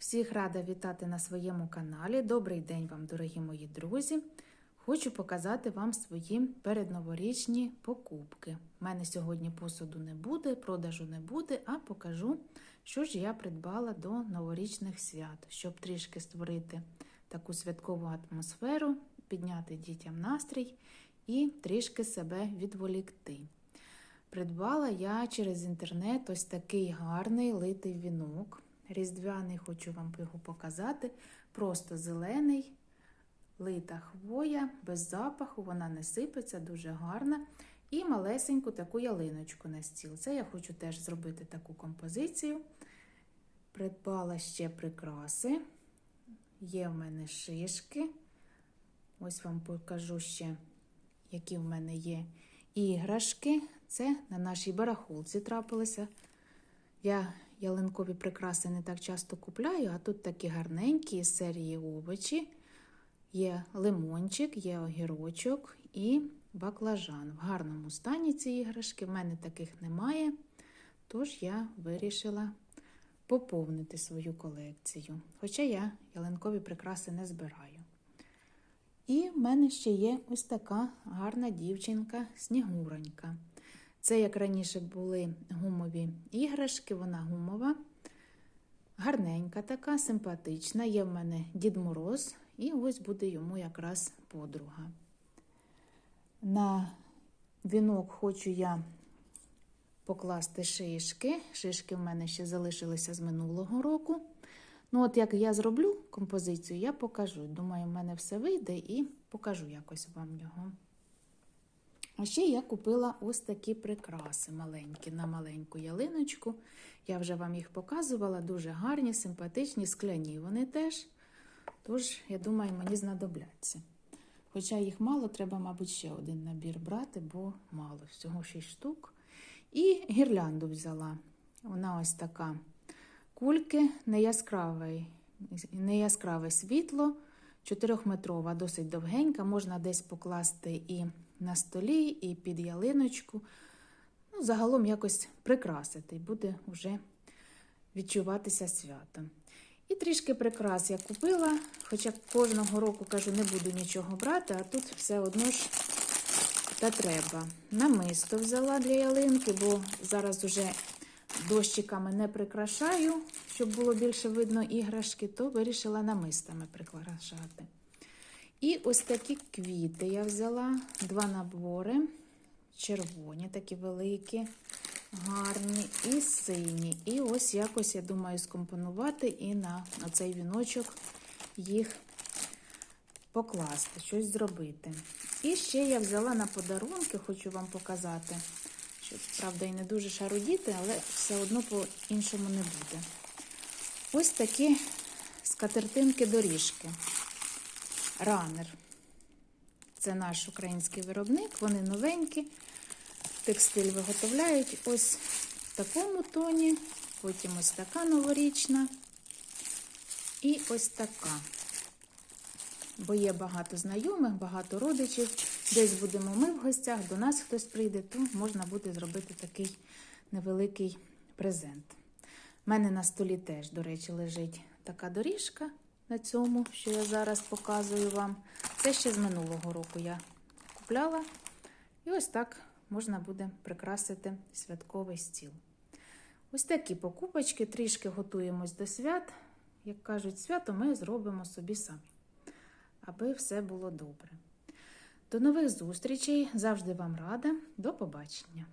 Всіх рада вітати на своєму каналі. Добрий день вам, дорогі мої друзі. Хочу показати вам свої передноворічні покупки. У мене сьогодні посуду не буде, продажу не буде, а покажу, що ж я придбала до новорічних свят, щоб трішки створити таку святкову атмосферу, підняти дітям настрій і трішки себе відволікти. Придбала я через інтернет ось такий гарний литий вінок. Різдвяний, хочу вам його показати. Просто зелений, лита хвоя, без запаху, вона не сипеться, дуже гарна. І малесеньку таку ялиночку на стіл. Це я хочу теж зробити таку композицію. Придбала ще прикраси. Є в мене шишки. Ось вам покажу ще, які в мене є іграшки. Це на нашій барахолці трапилося. Я ялинкові прикраси не так часто купляю, а тут такі гарненькі з серії овочі. Є лимончик, є огірочок і баклажан. В гарному стані ці іграшки. В мене таких немає. Тож я вирішила поповнити свою колекцію. Хоча я ялинкові прикраси не збираю. І в мене ще є ось така гарна дівчинка снігуронька. Це, як раніше були гумові іграшки, вона гумова, гарненька така, симпатична. Є в мене Дід Мороз, і ось буде йому якраз подруга. На вінок хочу я покласти шишки. Шишки в мене ще залишилися з минулого року. Ну, от як я зроблю композицію, я покажу. Думаю, в мене все вийде і покажу якось вам його. А ще я купила ось такі прикраси маленькі на маленьку ялиночку. Я вже вам їх показувала, дуже гарні, симпатичні, скляні вони теж. Тож, я думаю, мені знадобляться. Хоча їх мало, треба, мабуть, ще один набір брати, бо мало, всього 6 штук. І гірлянду взяла. Вона ось така кульки, не яскраве, не світло, 4-метрова, досить довгенька, можна десь покласти і на столі, і під ялиночку. Ну, Загалом якось прикрасити, буде вже відчуватися свято. І трішки прикрас я купила, хоча кожного року кажу, не буду нічого брати, а тут все одно ж та треба. Намисто взяла для ялинки, бо зараз уже дощиками не прикрашаю, щоб було більше видно іграшки, то вирішила намистами прикрашати. І ось такі квіти я взяла, два набори, червоні, такі великі, гарні, і сині. І ось якось, я думаю, скомпонувати і на, цей віночок їх покласти, щось зробити. І ще я взяла на подарунки, хочу вам показати. Що, правда, і не дуже шарудіти, але все одно по-іншому не буде. Ось такі скатертинки-доріжки. Ранер. Це наш український виробник, вони новенькі. Текстиль виготовляють ось в такому тоні, потім ось така новорічна. І ось така. Бо є багато знайомих, багато родичів. Десь будемо ми в гостях, до нас хтось прийде, то можна буде зробити такий невеликий презент. У мене на столі теж, до речі, лежить така доріжка на цьому, що я зараз показую вам. Це ще з минулого року я купляла. І ось так можна буде прикрасити святковий стіл. Ось такі покупочки, трішки готуємось до свят. Як кажуть, свято ми зробимо собі самі, аби все було добре. До нових зустрічей! Завжди вам рада. До побачення!